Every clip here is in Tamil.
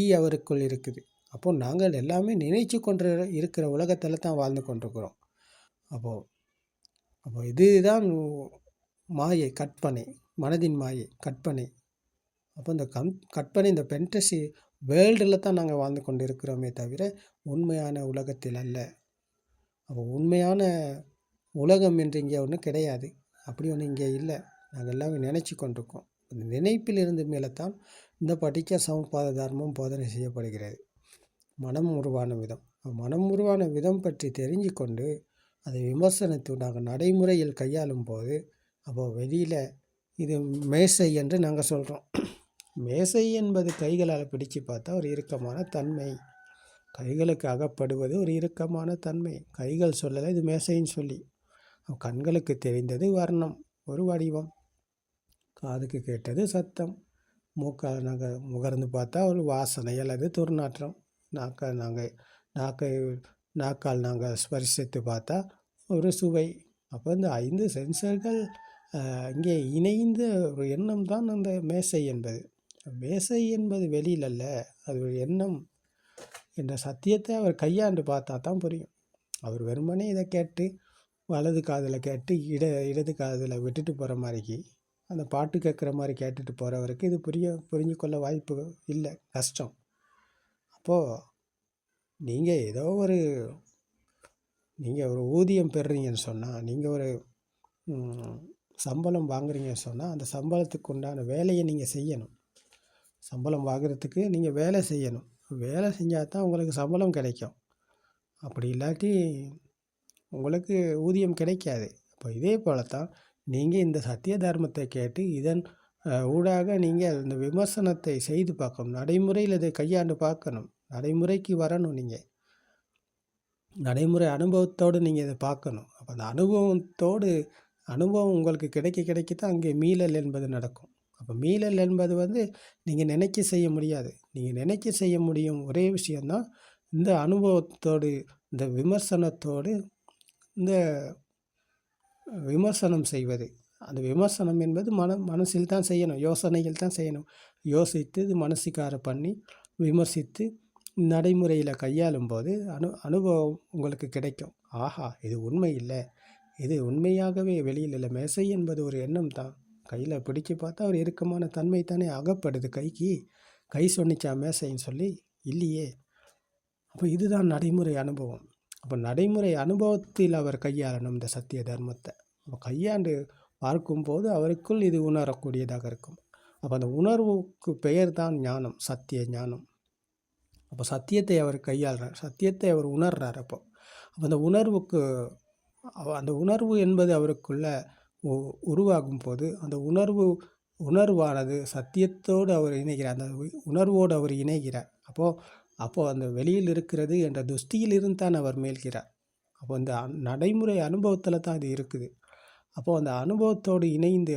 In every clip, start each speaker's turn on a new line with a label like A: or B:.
A: விதி அவருக்குள் இருக்குது. அப்போ நாங்கள் எல்லாமே நினைச்சு கொண்டு இருக்கிற உலகத்தில் தான் வாழ்ந்து கொண்டிருக்கிறோம். அப்போது அப்போ இதுதான் மாயை கற்பனை மனதின் மாயை கற்பனை. அப்போ இந்த கம் கற்பனை இந்த பென்டசி வேர்ல்டில் தான் நாங்கள் வாழ்ந்து கொண்டு இருக்கிறோமே தவிர உண்மையான உலகத்தில் அல்ல. அப்போ உண்மையான உலகம் என்று இங்கே ஒன்றும் கிடையாது. அப்படி ஒன்று இங்கே இல்லை. நாங்கள் எல்லாமே நினச்சி கொண்டிருக்கோம். அந்த நினைப்பிலிருந்து மேலே தான் இந்த படிக்க சமபாத தர்மம் போதனை செய்யப்படுகிறது. மனம் உருவான விதம். மனம் உருவான விதம் பற்றி தெரிஞ்சு கொண்டு அதை விமர்சனத்தை நாங்கள் நடைமுறையில் கையாளும் போது அப்போ வெளியில் இது மேசை என்று நாங்கள் சொல்கிறோம் மேசை என்பது கைகளால் பிடிச்சு பார்த்தா ஒரு இறுக்கமான தன்மை. கைகளுக்கு அகப்படுவது ஒரு இறுக்கமான தன்மை. கைகள் சொல்லலை இது மேசைன்னு சொல்லி. கண்களுக்கு தெரிந்தது வர்ணம் ஒரு வடிவம். காதுக்கு கேட்டது சத்தம். மூக்கால் நாங்கள் முகர்ந்து பார்த்தா ஒரு வாசனை அல்லது துர்நாற்றம். நாக்கால் நாங்கள் நாக்கை நாக்கால் நாங்கள் ஸ்பரிசித்து பார்த்தா ஒரு சுவை. அப்போ இந்த ஐந்து சென்சர்கள் இங்கே இணைந்த ஒரு எண்ணம் தான் அந்த மேசை என்பது. மேசை என்பது வெளியில் அல்ல அது ஒரு எண்ணம் என்ற சத்தியத்தை அவர் கையாண்டு பார்த்தா தான் புரியும். அவர் வெறுமனே இதை கேட்டு வலது காதில் கேட்டு இட இடது காதில் விட்டுட்டு போகிற மாதிரிக்கு அந்த பாட்டு கேட்குற மாதிரி கேட்டுட்டு போகிறவருக்கு இது புரிய புரிஞ்சு கொள்ள வாய்ப்பு இல்லை கஷ்டம். அப்போது நீங்கள் ஏதோ ஒரு நீங்கள் ஒரு ஊதியம் பெறுறீங்கன்னு சொன்னால் நீங்கள் ஒரு சம்பளம் வாங்குறீங்கன்னு சொன்னால் அந்த சம்பளத்துக்கு உண்டான வேலையை நீங்கள் செய்யணும். சம்பளம் வாங்குறதுக்கு நீங்கள் வேலை செய்யணும். வேலை செஞ்சால் தான் உங்களுக்கு சம்பளம் கிடைக்கும். அப்படி இல்லாட்டி உங்களுக்கு ஊதியம் கிடைக்காது. அப்போ இதே போல தான் நீங்கள் இந்த சத்திய தர்மத்தை கேட்டு இதன் ஊடாக நீங்கள் இந்த விமர்சனத்தை செய்து பார்க்கணும். நடைமுறையில் இதை கையாண்டு பார்க்கணும். நடைமுறைக்கு வரணும் நீங்கள் நடைமுறை அனுபவத்தோடு நீங்கள் இதை பார்க்கணும். அப்போ அந்த அனுபவத்தோடு அனுபவம் உங்களுக்கு கிடைக்க கிடைக்க தான் அங்கே மீளல் என்பது நடக்கும். அப்போ மீளல் என்பது வந்து நீங்கள் நினைக்க செய்ய முடியாது. நீங்கள் நினைக்க செய்ய முடியும் ஒரே விஷயந்தான் இந்த அனுபவத்தோடு இந்த விமர்சனத்தோடு இந்த விமர்சனம் செய்வது. அந்த விமர்சனம் என்பது மன மனசில் தான் செய்யணும். யோசனைகள் தான் செய்யணும். யோசித்து இது மனசுக்கார பண்ணி விமர்சித்து நடைமுறையில் கையாளும் போது அனு அனுபவம் உங்களுக்கு கிடைக்கும். ஆஹா இது உண்மை இல்லை. இது உண்மையாகவே வெளியில் இல்லை. மேசை என்பது ஒரு எண்ணம் தான். கையில் பிடிச்சி பார்த்தா ஒரு இறுக்கமான தன்மை தானே அகப்படுது கைக்கு. கை சொன்னிச்சா மேசைன்னு சொல்லி இல்லையே. அப்போ இதுதான் நடைமுறை அனுபவம். அப்போ நடைமுறை அனுபவத்தில் அவர் கையாளணும் இந்த சத்திய தர்மத்தை. அப்போ கையாண்டு பார்க்கும்போது அவருக்குள் இது உணரக்கூடியதாக இருக்கும். அப்போ அந்த உணர்வுக்கு பெயர் தான் ஞானம் சத்திய ஞானம். அப்போ சத்தியத்தை அவர் கையாளுறார் சத்தியத்தை அவர் உணர்றார் அப்போ. அப்போ அந்த உணர்வுக்கு அந்த உணர்வு என்பது அவருக்குள்ள உருவாகும் போது அந்த உணர்வு உணர்வானது சத்தியத்தோடு அவர் இணைகிறார் அந்த உணர்வோடு அவர் இணைகிறார். அப்போது அப்போது அந்த வெளியில் இருக்கிறது என்ற துஷ்டியிலிருந்து தான் அவர் மேல்கிறார். அப்போ அந்த நடைமுறை அனுபவத்தில் தான் அது இருக்குது. அப்போது அந்த அனுபவத்தோடு இணைந்து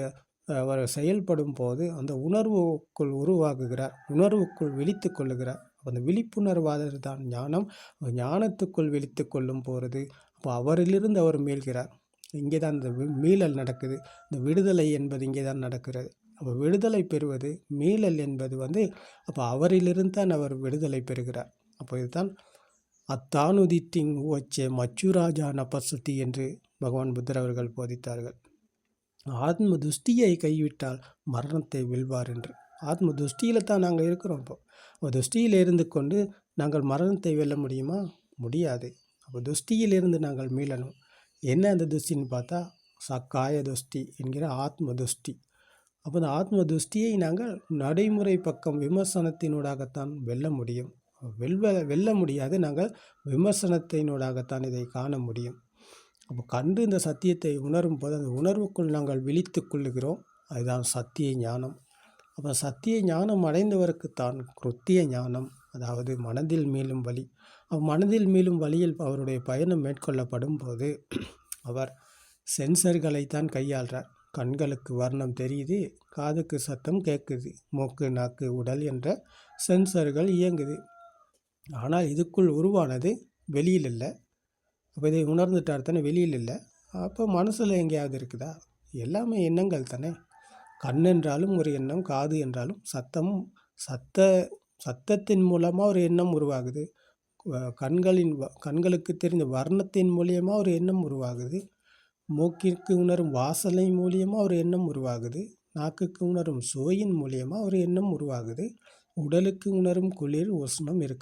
A: அவர் செயல்படும் போது அந்த உணர்வுக்குள் உருவாகுகிறார் உணர்வுக்குள் விழித்து கொள்ளுகிறார். அந்த விழிப்புணர்வாதது தான் ஞானம் ஞானத்துக்குள் விழித்து கொள்ளும் போகிறது அப்போ அவரிலிருந்து அவர் மீள்கிறார் இங்கே தான் இந்த மீளல் நடக்குது. இந்த விடுதலை என்பது இங்கே தான் நடக்கிறது. அப்போ விடுதலை பெறுவது மீளல் என்பது வந்து அப்போ அவரிலிருந்து தான் அவர் விடுதலை பெறுகிறார். அப்போ இதுதான் அத்தானுதித்திங் உவச்சே மச்சுராஜா நபசுத்தி என்று பகவான் புத்தர் அவர்கள் போதித்தார்கள். ஆத்ம துஷ்டியை கைவிட்டால் மரணத்தை வெல்வார் என்று. ஆத்ம துஷ்டியில் தான் நாங்கள் இருக்கிறோம் இப்போ. துஷ்டியில் இருந்து கொண்டு நாங்கள் மரணத்தை வெல்ல முடியுமா? முடியாது. அப்போ துஷ்டியிலிருந்து நாங்கள் மீளணும். என்ன அந்த துஷ்டின்னு பார்த்தா சக்காய துஷ்டி என்கிற ஆத்ம துஷ்டி அப்போ அந்த ஆத்ம துஷ்டியை நாங்கள் நடைமுறை பக்கம் விமர்சனத்தினூடாகத்தான் வெல்ல முடியும். வெல்வ வெல்ல முடியாது நாங்கள் விமர்சனத்தினூடாகத்தான் இதை காண முடியும். அப்போ கண்டு இந்த சத்தியத்தை உணரும் போது அந்த உணர்வுக்குள் நாங்கள் விழித்து கொள்ளுகிறோம். அதுதான் சத்திய ஞானம். அப்போ சத்திய ஞானம் அடைந்தவருக்குத்தான் கிருத்திய ஞானம் அதாவது மனதில் மீளும் வழி மனதில் மீளும் வழியில் அவருடைய பயணம் மேற்கொள்ளப்படும் போது அவர் சென்சர்களைத்தான் கையாள்றார். கண்களுக்கு வர்ணம் தெரியுது காதுக்கு சத்தம் கேட்குது மூக்கு நாக்கு உடல் என்ற சென்சர்கள் இயங்குது. ஆனால் இதுக்குள் உருவானது வெளியில் இல்லை. அப்போ இதை உணர்ந்துட்டார் தானே வெளியில் இல்லை. அப்போ மனசில் எங்கேயாவது இருக்குதா? எல்லாமே எண்ணங்கள் தானே. கண் என்றாலும் ஒரு எண்ணம் காது என்றாலும் சத்தம் சத்த சத்தத்தின் மூலமாக ஒரு எண்ணம் உருவாகுது. கண்களின் கண்களுக்கு தெரிந்த வர்ணத்தின் மூலியமாக ஒரு எண்ணம் உருவாகுது. மூக்கிற்கு உணரும் வாசலை மூலியமாக ஒரு எண்ணம் உருவாகுது. நாக்குக்கு உணரும் சுவையின் மூலியமாக ஒரு எண்ணம் உருவாகுது. உடலுக்கு உணரும் குளிர் உஷ்ணம் இருக்குது